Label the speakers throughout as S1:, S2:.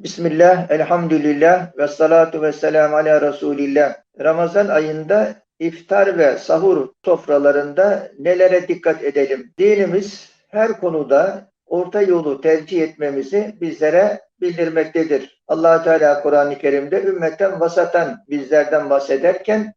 S1: Bismillah, elhamdülillah ve salatu ve selam ala Resulillah. Ramazan ayında iftar ve sahur sofralarında nelere dikkat edelim? Dinimiz her konuda orta yolu tercih etmemizi bizlere bildirmektedir. allah Teala Kur'an-ı Kerim'de ümmetten vasatan bizlerden bahsederken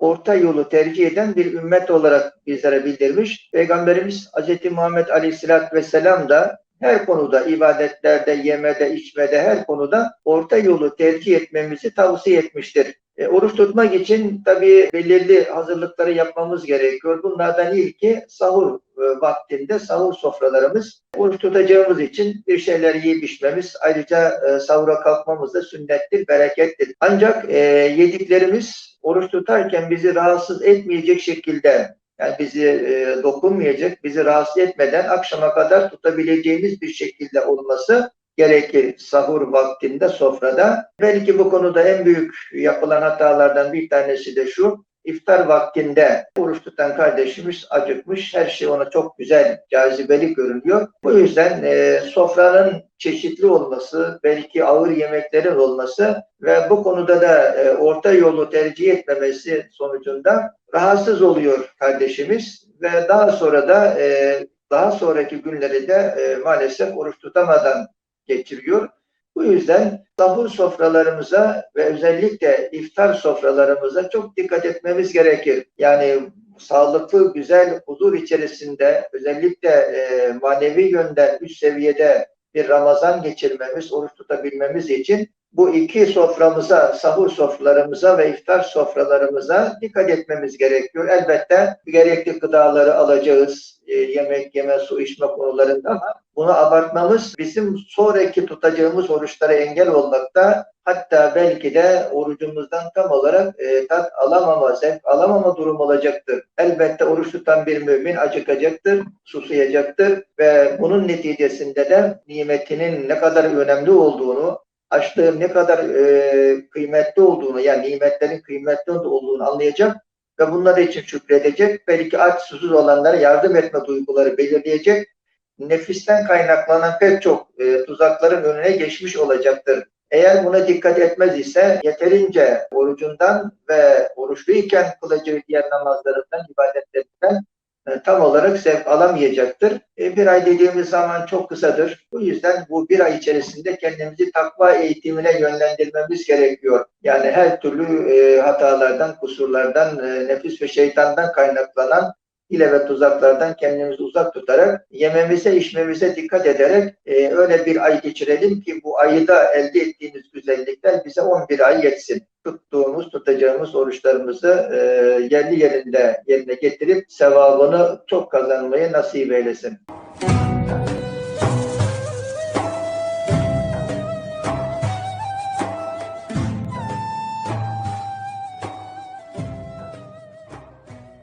S1: orta yolu tercih eden bir ümmet olarak bizlere bildirmiş. Peygamberimiz Hz. Muhammed Aleyhisselatü Vesselam da her konuda, ibadetlerde, yemede, içmede, her konuda orta yolu tercih etmemizi tavsiye etmiştir. E, oruç tutmak için tabii belirli hazırlıkları yapmamız gerekiyor. Bunlardan ilki sahur e, vaktinde sahur sofralarımız. Oruç tutacağımız için bir şeyler yiyip içmemiz, ayrıca e, sahura kalkmamız da sünnettir, berekettir. Ancak e, yediklerimiz oruç tutarken bizi rahatsız etmeyecek şekilde yani bizi e, dokunmayacak, bizi rahatsız etmeden akşama kadar tutabileceğimiz bir şekilde olması gerekir sahur vaktinde sofrada. Belki bu konuda en büyük yapılan hatalardan bir tanesi de şu. İftar vaktinde oruç tutan kardeşimiz acıkmış. Her şey ona çok güzel, cazibeli görünüyor. Bu yüzden e, sofranın çeşitli olması, belki ağır yemeklerin olması ve bu konuda da e, orta yolu tercih etmemesi sonucunda rahatsız oluyor kardeşimiz ve daha sonra da e, daha sonraki günleri de e, maalesef oruç tutamadan geçiriyor. Bu yüzden sahur sofralarımıza ve özellikle iftar sofralarımıza çok dikkat etmemiz gerekir. Yani sağlıklı, güzel, huzur içerisinde özellikle e, manevi yönden üst seviyede bir Ramazan geçirmemiz, oruç tutabilmemiz için bu iki soframıza, sahur sofralarımıza ve iftar sofralarımıza dikkat etmemiz gerekiyor. Elbette gerekli gıdaları alacağız, e, yemek, yeme, su içme konularında ama bunu abartmamız bizim sonraki tutacağımız oruçlara engel olmakta hatta belki de orucumuzdan tam olarak e, tat alamama, zevk alamama durum olacaktır. Elbette oruç tutan bir mümin acıkacaktır, susayacaktır ve bunun neticesinde de nimetinin ne kadar önemli olduğunu, açlığın ne kadar e, kıymetli olduğunu, yani nimetlerin kıymetli olduğunu anlayacak ve bunlar için şükredecek. Belki aç, susuz olanlara yardım etme duyguları belirleyecek. Nefisten kaynaklanan pek çok e, tuzakların önüne geçmiş olacaktır. Eğer buna dikkat etmez ise yeterince orucundan ve oruçluyken kılacağı diğer namazlarından, ibadetlerinden tam olarak zevk alamayacaktır. E, bir ay dediğimiz zaman çok kısadır. Bu yüzden bu bir ay içerisinde kendimizi takva eğitimine yönlendirmemiz gerekiyor. Yani her türlü e, hatalardan, kusurlardan, nefis ve şeytandan kaynaklanan hile ve tuzaklardan kendimizi uzak tutarak yememize, içmemize dikkat ederek e, öyle bir ay geçirelim ki bu ayı da elde ettiğimiz güzellikler bize 11 ay yetsin. Tuttuğumuz, tutacağımız oruçlarımızı e, yerli yerinde yerine getirip sevabını çok kazanmayı nasip eylesin.